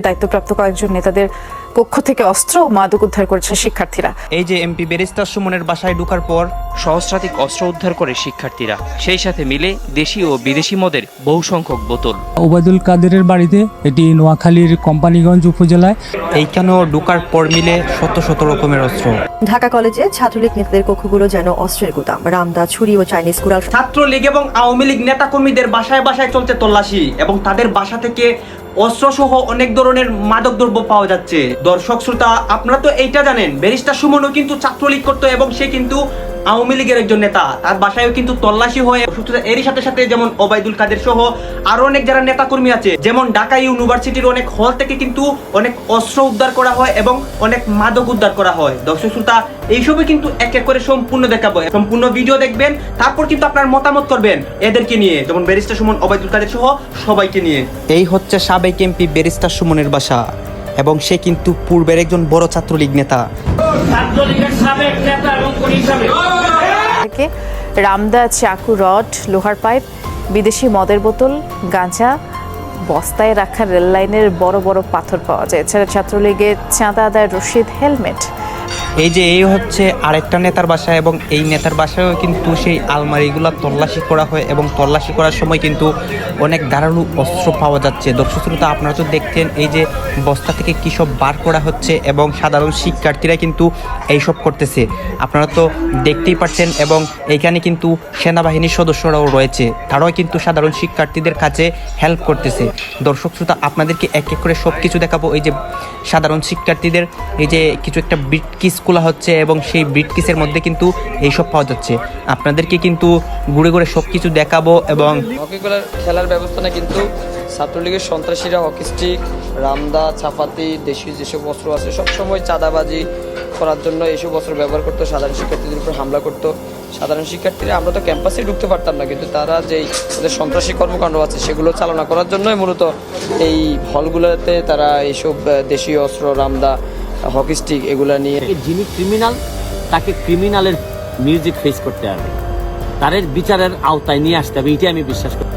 দায়িত্বপ্রাপ্ত কয়েকজন নেতাদের পক্ষ থেকে অস্ত্র ও মাদক উদ্ধার করেছে শিক্ষার্থীরা। এই যে এমপি ব্যারিস্টার সুমনের বাসায় ঢোকার পর সহস্রাধিক অস্ত্র উদ্ধার করে শিক্ষার্থীরা সেই সাথে মিলে দেশি ও বিদেশি মদের বহু সংখ্যক বোতল। ওবায়দুল কাদেরের বাড়িতে এটি নোয়াখালীর কোম্পানিগঞ্জ উপজেলায়। এইখানেও ঢোকার পর মিলে শত শত রকমের অস্ত্র। ঢাকা কলেজে ছাত্রলীগ নেতাদের কক্ষগুলো যেন অস্ত্রের গুদাম। রামদা ছুরি ও চাইনিজ কুড়াল ছাত্রলীগ এবং আওয়ামী লীগ নেতাকর্মীদের বাসায় বাসায় চলছে তল্লাশি এবং তাদের বাসা থেকে অস্ত্র সহ অনেক ধরনের মাদক দ্রব্য পাওয়া যাচ্ছে। দর্শক শ্রোতা, আপনারা তো এইটা জানেন, ব্যারিস্টার সুমনও কিন্তু ছাত্রলীগ করতো এবং সে কিন্তু আওয়ামী লীগের একজন নেতা। তার বাসায়ও কিন্তু তল্লাশি হয়ে শ্রোতা, এরই সাথে সাথে যেমন ওবায়দুল কাদের সহ আরও অনেক যারা নেতাকর্মী আছে যেমন ঢাকা ইউনিভার্সিটির অনেক হল থেকে কিন্তু অনেক অস্ত্র উদ্ধার করা হয় এবং অনেক মাদক উদ্ধার করা হয়। দর্শক শ্রোতা এইসবই কিন্তু এক এক করে সম্পূর্ণ দেখাবো। সম্পূর্ণ ভিডিও দেখবেন তারপর কিন্তু আপনার মতামত করবেন এদেরকে নিয়ে যেমন ব্যারিস্টার সুমন ওবায়দুল কাদের সহ সবাইকে নিয়ে। এই হচ্ছে সাবেক এমপি ব্যারিস্টার সুমনের বাসা এবং সে কিন্তু পূর্বের একজন বড় ছাত্রলীগ নেতা। থেকে রামদা চাকু রড, লোহার পাইপ, বিদেশি মদের বোতল, গাঁজা, বস্তায় রাখা রেললাইনের বড় বড় পাথর পাওয়া যায়। এছাড়া ছাত্রলীগের চাঁদা আদায় রশিদ হেলমেট এই যে এই হচ্ছে আরেকটা নেতার বাসা এবং এই নেতার বাসায়ও কিন্তু সেই আলমারিগুলো তল্লাশি করা হয় এবং তল্লাশি করার সময় কিন্তু অনেক ধারালো অস্ত্র পাওয়া যাচ্ছে। দর্শক শ্রোতা, আপনারা তো দেখতেন এই যে বস্তা থেকে কী সব বার করা হচ্ছে এবং সাধারণ শিক্ষার্থীরা কিন্তু এইসব করতেছে। আপনারা তো দেখতেই পাচ্ছেন এবং এইখানে কিন্তু সেনাবাহিনীর সদস্যরাও রয়েছে। তারাও কিন্তু সাধারণ শিক্ষার্থীদের কাছে হেল্প করতেছে। দর্শক শ্রোতা, আপনাদেরকে এক এক করে সব কিছু দেখাবো। এই যে সাধারণ শিক্ষার্থীদের এই যে কিছু একটা ব্রিটকিস খোলা হচ্ছে এবং সেই ব্রিটকিসের মধ্যে কিন্তু এইসব পাওয়া যাচ্ছে। আপনাদেরকে কিন্তু ঘুরে ঘুরে সব কিছু দেখাবো এবং হকি খেলার ব্যবস্থা ব্যবস্থাটা কিন্তু ছাত্রলীগের সন্ত্রাসীরা হকি স্টিক রামদা ছাপাতি দেশি যেসব অস্ত্র আছে, সবসময় চাঁদাবাজি করার জন্য এইসব অস্ত্র ব্যবহার করতো। সাধারণ শিক্ষার্থীদের উপর হামলা করতো। সাধারণ শিক্ষার্থীরা, আমরা তো ক্যাম্পাসে ঢুকতে পারতাম না, কিন্তু তারা যেই ওদের সন্ত্রাসী কর্মকাণ্ড আছে, সেগুলো চালনা করার জন্যই মূলত এই হলগুলোতে তারা এইসব দেশীয় অস্ত্র, রামদা হকি স্টিক এগুলা নিয়ে যিনি ক্রিমিনাল তাকে ক্রিমিনালের মিউজিক ফেস করতে হবে। তাদের বিচারের আওতায় নিয়ে আসতে হবে এটাই আমি বিশ্বাস করি।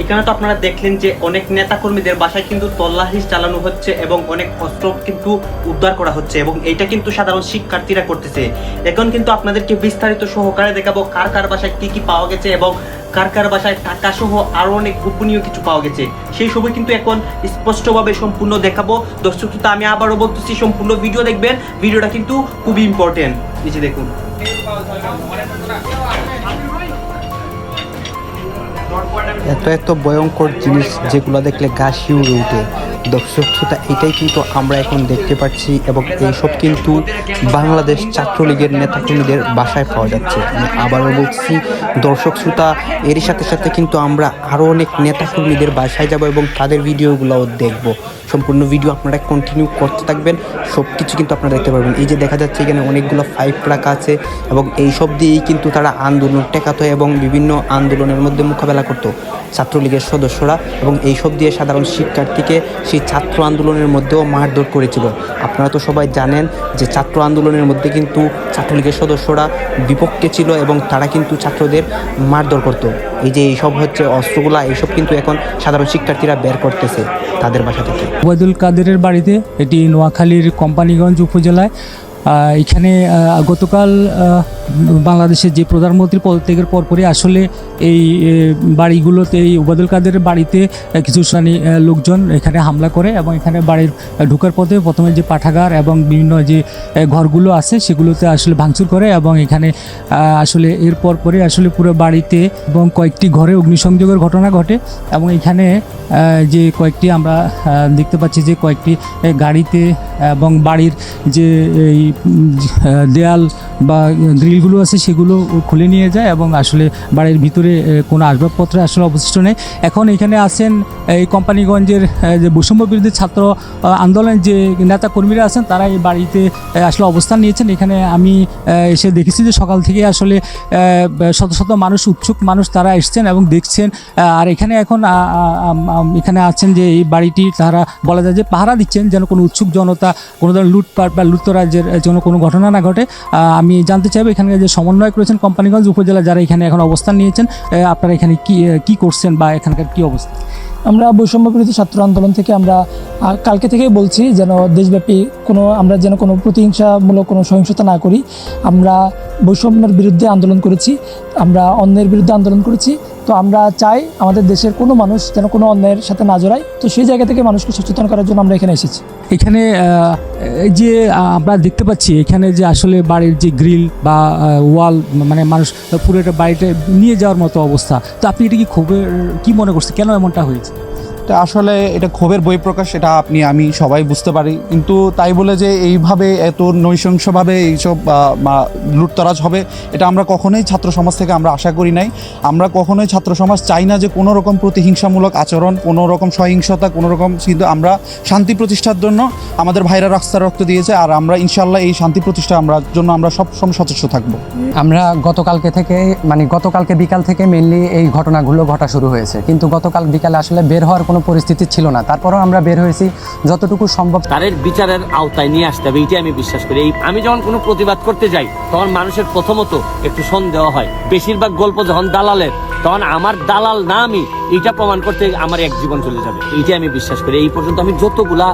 এখানে তো আপনারা দেখলেন যে অনেক নেতা কর্মীদের বাসায় কিন্তু তল্লাশি চালানো হচ্ছে এবং অনেক অস্ত্র কিন্তু উদ্ধার করা হচ্ছে এবং এইটা কিন্তু সাধারণ শিক্ষার্থীরা করতেছে। এখন কিন্তু আপনাদেরকে বিস্তারিত সহকারে দেখাবো কার কার বাসায় কি কি পাওয়া গেছে এবং কার কার বাসায় টাকা সহ আরও অনেক গোপনীয় কিছু পাওয়া গেছে। সেই সবই কিন্তু এখন স্পষ্টভাবে সম্পূর্ণ দেখাবো। দর্শক শ্রোতা, আমি আবারও বলতেছি সম্পূর্ণ ভিডিও দেখবেন। ভিডিওটা কিন্তু খুবই ইম্পর্টেন্ট নিচে দেখুন। এত এত ভয়ঙ্কর জিনিস যেগুলো দেখলে গা শিউরে উঠে। দর্শক শ্রোতা এটাই কিন্তু আমরা এখন দেখতে পাচ্ছি এবং এইসব কিন্তু বাংলাদেশ ছাত্রলীগের নেতাকর্মীদের বাসায় পাওয়া যাচ্ছে। আমি আবারও বলছি, দর্শক শ্রোতা এর সাথে সাথে কিন্তু আমরা আরও অনেক নেতাকর্মীদের বাসায় যাব এবং তাদের ভিডিওগুলোও দেখব। সম্পূর্ণ ভিডিও আপনারা কন্টিনিউ করতে থাকবেন সব কিছু কিন্তু আপনারা দেখতে পারবেন। এই যে দেখা যাচ্ছে এখানে অনেকগুলো ফাইভ রাখা আছে এবং এই সব দিয়েই কিন্তু তারা আন্দোলন টেকাতো এবং বিভিন্ন আন্দোলনের মধ্যে মোকাবেলা করতো ছাত্রলীগের সদস্যরা এবং এই সব দিয়ে সাধারণ শিক্ষার্থীকে সেই ছাত্র আন্দোলনের মধ্যেও মারধর করেছিল। আপনারা তো সবাই জানেন যে ছাত্র আন্দোলনের মধ্যে কিন্তু ছাত্রলীগের সদস্যরা বিপক্ষে ছিল এবং তারা কিন্তু ছাত্রদের মারধর করতো। এই যে এইসব হচ্ছে অস্ত্রগুলা, এইসব কিন্তু এখন সাধারণ শিক্ষার্থীরা বের করতেছে তাদের বাসা থেকে। ওবায়দুল কাদেরের বাড়িতে, এটি নোয়াখালীর কোম্পানিগঞ্জ উপজেলায় এখানে গতকাল বাংলাদেশের যে প্রধানমন্ত্রী পদত্যাগের পরপরই আসলে এই বাড়িগুলোতে এই ওবায়দুল কাদের বাড়িতে কিছু আহ, লোকজন এখানে হামলা করে এবং এখানে বাড়ির ঢোকার পথে প্রথমে যে পাঠাগার এবং বিভিন্ন যে ঘরগুলো আছে সেগুলোতে আসলে ভাঙচুর করে এবং এখানে আসলে এর পর পরে আসলে পুরো বাড়িতে এবং কয়েকটি ঘরে অগ্নিসংযোগের ঘটনা ঘটে এবং এখানে যে কয়েকটি আমরা দেখতে পাচ্ছি যে কয়েকটি গাড়িতে এবং বাড়ির যে এই দেয়াল বা গ্রিলগুলো আছে সেগুলো খুলে নিয়ে যায় এবং আসলে বাড়ির ভিতরে কোনো আসবাবপত্র আসলে অবশিষ্ট নেই। এখন এখানে আছেন এই কোম্পানিগঞ্জের যে বৈষম্য বিরোধী ছাত্র আন্দোলনের যে নেতা কর্মীরা আছেন, তারা এই বাড়িতে আসলে অবস্থান নিয়েছেন। এখানে আমি এসে দেখেছি যে সকাল থেকে আসলে শত শত মানুষ, উৎসুক মানুষ তারা এসছেন এবং দেখছেন আর এখানে এখন এখানে আছেন যে এই বাড়িটি তারা বলা যায় যে পাহারা দিচ্ছেন, যেন কোনো উৎসুক জনতা, কোনো ধরনের লুটপাট বা লুটতরাজের, যেন কোনো ঘটনা না ঘটে। আমি আমি জানতে চাইব, এখানে যে সমন্বয় করেছেন কোম্পানিগঞ্জ উপজেলা যারা এখানে এখন অবস্থান নিয়েছেন আপনারা এখানে কি কি করছেন বা এখানকার কি অবস্থা? আমরা বৈষম্য বিরোধী ছাত্র আন্দোলন থেকে আমরা কালকে থেকেই বলছি যেন দেশব্যাপী কোনো, আমরা যেন কোনো প্রতিহিংসামূলক কোনো সহিংসতা না করি। আমরা বৈষম্যের বিরুদ্ধে আন্দোলন করেছি, আমরা অন্যের বিরুদ্ধে আন্দোলন করেছি। তো আমরা চাই আমাদের দেশের কোনো মানুষ যেন কোনো অন্যের সাথে না জড়ায়। তো সেই জায়গা থেকে মানুষকে সচেতন করার জন্য আমরা এখানে এসেছি। এখানে এই যে আমরা দেখতে পাচ্ছি এখানে যে আসলে বাড়ির যে গ্রিল বা ওয়াল মানে মানুষ পুরো একটা বাড়িতে নিয়ে যাওয়ার মতো অবস্থা। তো আপনি এটা কি খুবই, কি মনে করছেন? কেন এমনটা হয়েছে? এটা আসলে এটা ক্ষোভের বই প্রকাশ এটা আপনি, আমি সবাই বুঝতে পারি। কিন্তু তাই বলে যে এইভাবে এত নৈশংসভাবে এইসব লুটতরাজ হবে, এটা আমরা কখনোই ছাত্র সমাজ থেকে আমরা আশা করি নাই। আমরা কখনোই ছাত্র সমাজ চাই না যে কোনো রকম প্রতিহিংসামূলক আচরণ, কোনো রকম সহিংসতা, কোনো রকম কিন্তু আমরা শান্তি প্রতিষ্ঠার জন্য আমাদের ভাইরা রাস্তা রক্ত দিয়েছে। আর আমরা ইনশাল্লাহ এই শান্তি প্রতিষ্ঠা আমরা জন্য আমরা সবসময় সচেষ্ট থাকব। আমরা গতকালকে থেকে মানে গতকালকে বিকাল থেকে মেনলি এই ঘটনাগুলো ঘটা শুরু হয়েছে। কিন্তু গতকাল বিকালে আসলে বের হওয়ার কোনো পরিস্থিতি ছিল না। তারপরেও আমরা বের হয়েছি, যতটুকু সম্ভব তাদের বিচারের আওতায় নিয়ে আসতে হবে, এটাই আমি বিশ্বাস করি। আমি যখন কোনো প্রতিবাদ করতে যাই, তখন মানুষের প্রথমত একটু সন্দেহ হয়। বেশিরভাগ গল্প যখন দালালের, তখন আমার দালাল না আমি, এটা প্রমাণ করতে আমার এক জীবন চলে যাবে। এইটাই আমি বিশ্বাস করি। এই পর্যন্ত আমি যতগুলা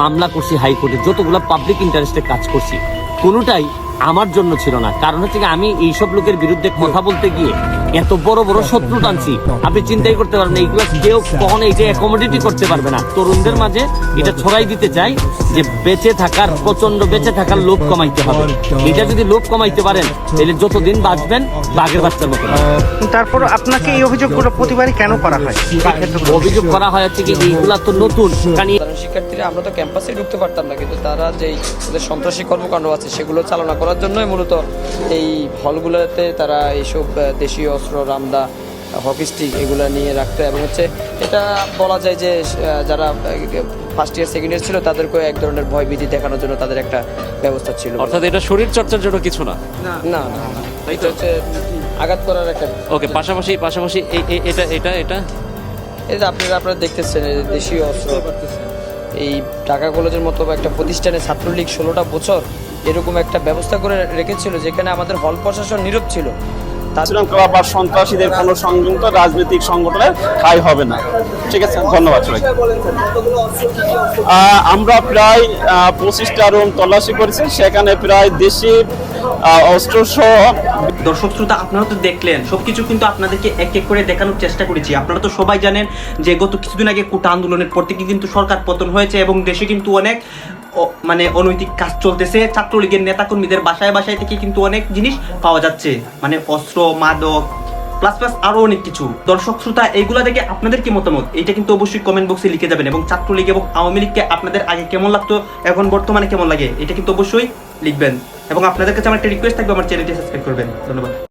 মামলা করছি হাইকোর্টে, যতগুলা পাবলিক ইন্টারেস্টে কাজ করছি, কোনোটাই আমার জন্য ছিল না। কারণ হচ্ছে কি আমি এইসব লোকের বিরুদ্ধে কথা বলতে গিয়ে এত বড় বড় শত্রু টানছি। আপনি চিন্তাই করতে পারবেন এইগুলো কেউ কখনো এটা অ্যাকোমোডেটই করতে পারবে না। তরুণদের মাঝে এটা ছড়াই দিতে চাই যে বেঁচে থাকার প্রচণ্ড বেঁচে থাকার লোভ কমাইতে হবে। এটা যদি লোভ কমাইতে পারেন তাহলে যতদিন বাঁচবেন বাঘের বাচ্চার মতো তারপর আপনাকে এই অভিযোগগুলো প্রতিবারই কেন করা হয়? অভিযোগ করা হয় হচ্ছে কি এইগুলা তো নতুন। কারণ শিক্ষার্থীরা আমরা তো ক্যাম্পাসে ঢুকতে পারতাম না কিন্তু তারা যেই ওদের সন্ত্রাসী কর্মকাণ্ড আছে সেগুলো চালনা করার জন্যই মূলত এই হলগুলোতে তারা এইসব দেশীয় অস্ত্র রামদা হকি স্টিক এগুলো নিয়ে রাখতো এবং হচ্ছে এটা বলা যায় যে যারা ফার্স্ট ইয়ার সেকেন্ড ইয়ার ছিল তাদেরকেও এক ধরনের ভয় ভয়ভীতি দেখানোর জন্য তাদের একটা ব্যবস্থা ছিল। অর্থাৎ এটা শরীর চর্চার জন্য কিছু না? না না না, এটা হচ্ছে আঘাত করার একটা ওকে পাশাপাশি পাশাপাশি এটা এটা এটা? এটা আপনারা আপনারা দেখতেছেন এই দেশীয় অস্ত্র। এই ঢাকা কলেজের মতো একটা প্রতিষ্ঠানে ছাত্রলীগ ষোলোটা বছর এরকম একটা ব্যবস্থা করে রেখেছিল যেখানে আমাদের হল প্রশাসন নীরব ছিল। শৃঙ্খলা বা সন্ত্রাসীদের কোনো সংযুক্ত রাজনৈতিক সংগঠনের ঠাই হবে না। ঠিক আছে ধন্যবাদ সবাই আমরা প্রায় পঁচিশটা রুম তল্লাশি করেছি সেখানে প্রায় দেশি অস্ত্র সহ দর্শক শ্রোতা আপনারা তো দেখলেন সবকিছু কিন্তু আপনাদেরকে এক এক করে দেখানোর চেষ্টা করেছি। আপনারা তো সবাই জানেন যে গত কিছুদিন আগে কোটা আন্দোলনের পর থেকে কিন্তু সরকার পতন হয়েছে এবং দেশে কিন্তু অনেক মানে অনৈতিক কাজ চলতেছে, ছাত্রলীগের নেতাকর্মীদের বাসায় বাসায় থেকে কিন্তু অনেক জিনিস পাওয়া যাচ্ছে। মানে অস্ত্র, মাদক প্লাস প্লাস আরও অনেক কিছু। দর্শক, শ্রোতা, এইগুলা দেখে আপনাদের কি মতামত? এটা কিন্তু অবশ্যই কমেন্ট বক্সে লিখে যাবেন এবং ছাত্রলীগ এবং আওয়ামী লীগকে আপনাদের আগে কেমন লাগতো, এখন বর্তমানে কেমন লাগে? এটা কিন্তু অবশ্যই লিখবেন। এবং আপনাদের কাছে আমার একটা রিকোয়েস্ট থাকবে, আমার চ্যানেলটি সাবস্ক্রাইব করবেন। ধন্যবাদ।